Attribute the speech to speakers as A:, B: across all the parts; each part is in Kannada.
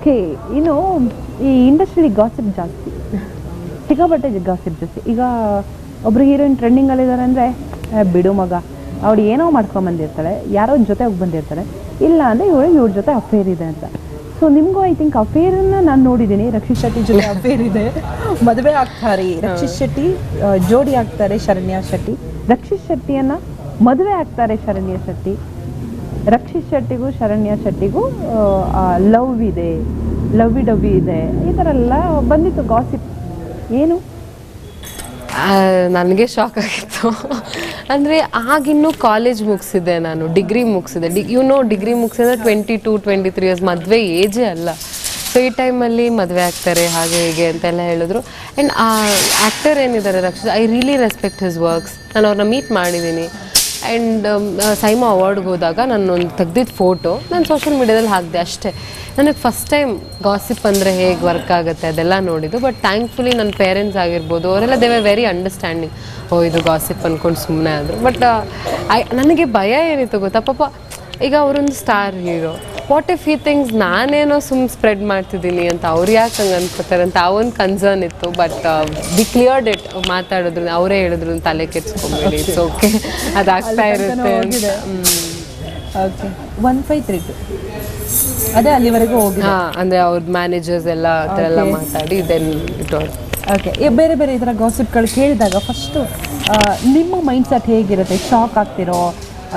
A: ಓಕೆ ಇನ್ನು ಈ ಇಂಡಸ್ಟ್ರಿಲಿ ಗಾಸಿಪ್ ಜಾಸ್ತಿ. ಸಿಕ್ಕಾಪಟ್ಟೆ ಗಾಸಿಪ್ ಜಾಸ್ತಿ. ಈಗ ಒಬ್ರು ಹೀರೋಯಿನ್ ಟ್ರೆಂಡಿಂಗಲ್ಲಿದ್ದಾರೆ ಅಂದರೆ ಬಿಡು ಮಗ. ಅವಳು ಏನೋ ಮಾಡ್ಕೊಂಡ್ ಬಂದಿರ್ತಾಳೆ. ಯಾರೋ ಜೊತೆ ಹೋಗಿ ಬಂದಿರ್ತಾಳೆ. ಇಲ್ಲ ಅಂದ್ರೆ ಇವಳು ಇವ್ರ ಜೊತೆ ಅಫೇರ್ ಇದೆ ಅಂತ. ಸೊ ನಿಮಗೂ ಐ ಥಿಂಕ್ ಅಫೇರನ್ನ ನಾನು ನೋಡಿದ್ದೀನಿ ರಕ್ಷಿತ್ ಶೆಟ್ಟಿ ಜೊತೆ
B: ಅಫೇರ್ ಇದೆ. ಮದುವೆ ಆಗ್ತಾರೆ. ರಕ್ಷಿತ್ ಶೆಟ್ಟಿ ಜೋಡಿ ಆಗ್ತಾರೆ ಶರಣ್ಯ ಶೆಟ್ಟಿ.
A: ರಕ್ಷಿತ್ ಶೆಟ್ಟಿಯನ್ನ ಮದುವೆ ಆಗ್ತಾರೆ ಶರಣ್ಯ ಶೆಟ್ಟಿ. ರಕ್ಷಿತ್ ಶೆಟ್ಟಿಗೂ, ಶರಣ್ಯ ಶೆಟ್ಟಿಗೂ ಲವ್ ಇದೆ ಲವ್ ಡವ್ವಿ ಇದೆ. ಈ ಥರ ಎಲ್ಲ ಬಂದಿತ್ತು ಗಾಸಿಪ್ ಏನು?
C: ನನಗೆ ಶಾಕ್ ಆಗಿತ್ತು. ಅಂದರೆ ಆಗಿನ್ನೂ ಕಾಲೇಜ್ ಮುಗಿಸಿದೆ ನಾನು ಡಿಗ್ರಿ ಮುಗಿಸಿದೆ. D you know degree ಮುಗಿಸಿದ್ರೆ twenty two twenty three years ಮದುವೆ ಏಜೇ ಅಲ್ಲ. ಸೊ ಈ ಟೈಮಲ್ಲಿ ಮದುವೆ ಆಗ್ತಾರೆ, ಹಾಗೆ ಹೀಗೆ ಅಂತೆಲ್ಲ ಹೇಳಿದ್ರು. ಆ್ಯಂಡ್ ಆ ಆ್ಯಕ್ಟರ್ ಏನಿದ್ದಾರೆ Rakshit I really respect his works ನಾನು ಅವ್ರನ್ನ ಮೀಟ್ ಮಾಡಿದ್ದೀನಿ ಆ್ಯಂಡ್ ಸೈಮಾ ಅವಾರ್ಡ್ಗೆ ಹೋದಾಗ ನಾನು ಒಂದು ತೆಗ್ದಿದ್ದ ಫೋಟೋ ನಾನು ಸೋಷಿಯಲ್ ಮೀಡ್ಯಾದಲ್ಲಿ ಹಾಕಿದೆ ಅಷ್ಟೇ. ನನಗೆ ಫಸ್ಟ್ ಟೈಮ್ ಗಾಸಿಪ್ ಅಂದರೆ ಹೇಗೆ ವರ್ಕ್ ಆಗುತ್ತೆ ಅದೆಲ್ಲ ನೋಡಿದ್ದು ಬಟ್ ಥ್ಯಾಂಕ್ಫುಲಿ ನನ್ನ ಪೇರೆಂಟ್ಸ್ ಆಗಿರ್ಬೋದು, ಅವರೆಲ್ಲ ದೇ ವರ್ ವೆರಿ ಅಂಡರ್ಸ್ಟ್ಯಾಂಡಿಂಗ್ ಓ, ಇದು ಗಾಸಿಪ್ ಅಂದ್ಕೊಂಡು ಸುಮ್ಮನೆ ಆದರು. ಬಟ್ ಐ ನನಗೆ ಭಯ ಏನಿತ್ತು ಗೊತ್ತಾ? ಪಾಪ, ಈಗ ಅವರೊಂದು ಸ್ಟಾರ್ ಹೀರೋ ವಾಟ್ ಇಫ್ ಈ ಥಿಂಗ್ಸ್ ನಾನೇನೋ ಸುಮ್ ಸ್ಪ್ರೆಡ್ ಮಾಡ್ತಿದ್ದೀನಿ ಅಂತ ಅವ್ರು ಯಾಕೆ ಹಂಗೆ ಅನ್ಕೋತಾರೆ ಅಂತ ಆ ಒಂದು ಕನ್ಸರ್ನ್ ಇತ್ತು ಬಟ್ ದಿ ಕ್ಲಿಯರ್ಡ್ ಇಟ್ ಮಾತಾಡಿದ್ರು ಅವರೇ ಹೇಳಿದ್ರು ತಲೆ ಕೆಡ್ಸ್ಕೊಂಬೇಡಿ ಇಟ್ಸ್ ಓಕೆ ಅದಾಗ್ತಾ ಇರುತ್ತೆ
B: okay one five three two ಅದೇ ಅಲ್ಲಿವರೆಗೂ ಹೋಗಿ
C: ಹಾಂ ಅಂದರೆ ಅವ್ರ ಮ್ಯಾನೇಜರ್ಸ್ ಎಲ್ಲ ಆ ಥರ ಎಲ್ಲ ಮಾತಾಡಿ ದೆನ್ ಇಟ್
B: ಓಕೆ ಬೇರೆ ಬೇರೆ ಈ ಥರ ಗಾಸಿಪ್ಗಳು ಕೇಳಿದಾಗ ಫಸ್ಟು ನಿಮ್ಮ ಮೈಂಡ್ ಸೆಟ್ ಹೇಗಿರುತ್ತೆ? ಶಾಕ್ ಆಗ್ತಿರೋ?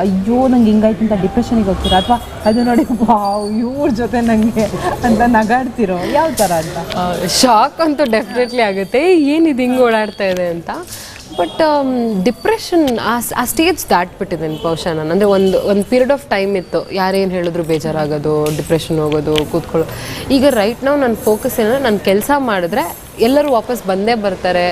B: ಅಯ್ಯೋ, ನಂಗೆ ಹಿಂಗಾಯ್ತು ಅಂತ ಡಿಪ್ರೆಷನಿಗೆ ಹೋಗ್ತೀರಾ? ಅಥವಾ ಅದು ನೋಡಿ, ವಾವ್, ಇವ್ರ ಜೊತೆ ನಂಗೆ ಅಂತ ನಗಾಡ್ತಿರೋ? ಯಾವ ಥರ ಅಂತ
C: ಶಾಕ್ ಅಂತೂ ಡೆಫಿನೆಟ್ಲಿ ಆಗುತ್ತೆ. ಏನಿದು ಹಿಂಗೆ ಓಡಾಡ್ತಾ ಇದೆ ಅಂತ? ಬಟ್ ಡಿಪ್ರೆಷನ್ ಆ ಆ ಸ್ಟೇಜ್ ದಾಟ್ಬಿಟ್ಟಿದ್ದೇನೆ ಬಹುಶಃ ನಾನು ಅಂದರೆ ಒಂದು ಒಂದು ಪೀರಿಯಡ್ ಆಫ್ ಟೈಮ್ ಇತ್ತು. ಯಾರೇನು ಹೇಳಿದ್ರು ಬೇಜಾರಾಗೋದು ಡಿಪ್ರೆಷನ್ ಹೋಗೋದು, ಕೂತ್ಕೊಳ್ಳೋ ಈಗ ರೈಟ್ ನಾವು ನನ್ನ ಫೋಕಸ್ ಏನಂದ್ರೆ ನಾನು ಕೆಲಸ ಮಾಡಿದ್ರೆ ಎಲ್ಲರೂ ವಾಪಸ್ ಬಂದೇ ಬರ್ತಾರೆ.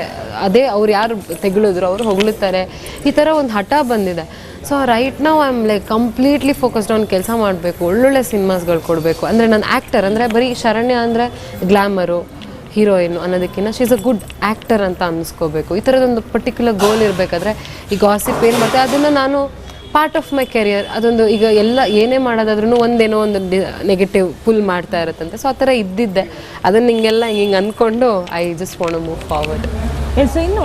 C: ಅದೇ ಅವ್ರು ಯಾರು ತೆಗಳಿದ್ರು ಅವರು ಹೊಗಳುತ್ತಾರೆ ಈ ಥರ ಒಂದು ಹಠ ಬಂದಿದೆ. ಸೊ ರೈಟ್ ನಾವು I am like completely focused on ಕೆಲಸ ಮಾಡಬೇಕು. ಒಳ್ಳೊಳ್ಳೆ ಸಿನಿಮಾಸ್ಗಳು ಕೊಡಬೇಕು. ಅಂದರೆ ನಾನು ಆ್ಯಕ್ಟರ್ ಅಂದರೆ ಬರೀ ಶರಣ್ಯ ಅಂದರೆ ಗ್ಲ್ಯಾಮರು ಹೀರೋಯಿನ್ ಅನ್ನೋದಕ್ಕಿಂತ she is a good actor ಅಂತ ಅನ್ನಿಸ್ಕೋಬೇಕು ಈ ಥರದೊಂದು ಪರ್ಟಿಕ್ಯುಲರ್ ಗೋಲ್ ಇರಬೇಕಾದ್ರೆ ಈ ಗಾಸಿಪ್ ಏನು ಮತ್ತು ಅದನ್ನು ನಾನು ಪಾರ್ಟ್ ಆಫ್ ಮೈ ಕೆರಿಯರ್ ಅದೊಂದು ಈಗ ಎಲ್ಲ ಏನೇ ಮಾಡೋದಾದ್ರೂ ಒಂದೇನೋ ಒಂದು ನೆಗೆಟಿವ್ ಪುಲ್ ಮಾಡ್ತಾ ಇರುತ್ತಂತೆ. ಸೊ ಆ ಥರ ಇದ್ದಿದ್ದೆ. ಅದನ್ನು ಹಿಂಗೆಲ್ಲ ಹಿಂಗೆ ಅಂದ್ಕೊಂಡು I just want move forward
B: so ಇನ್ನು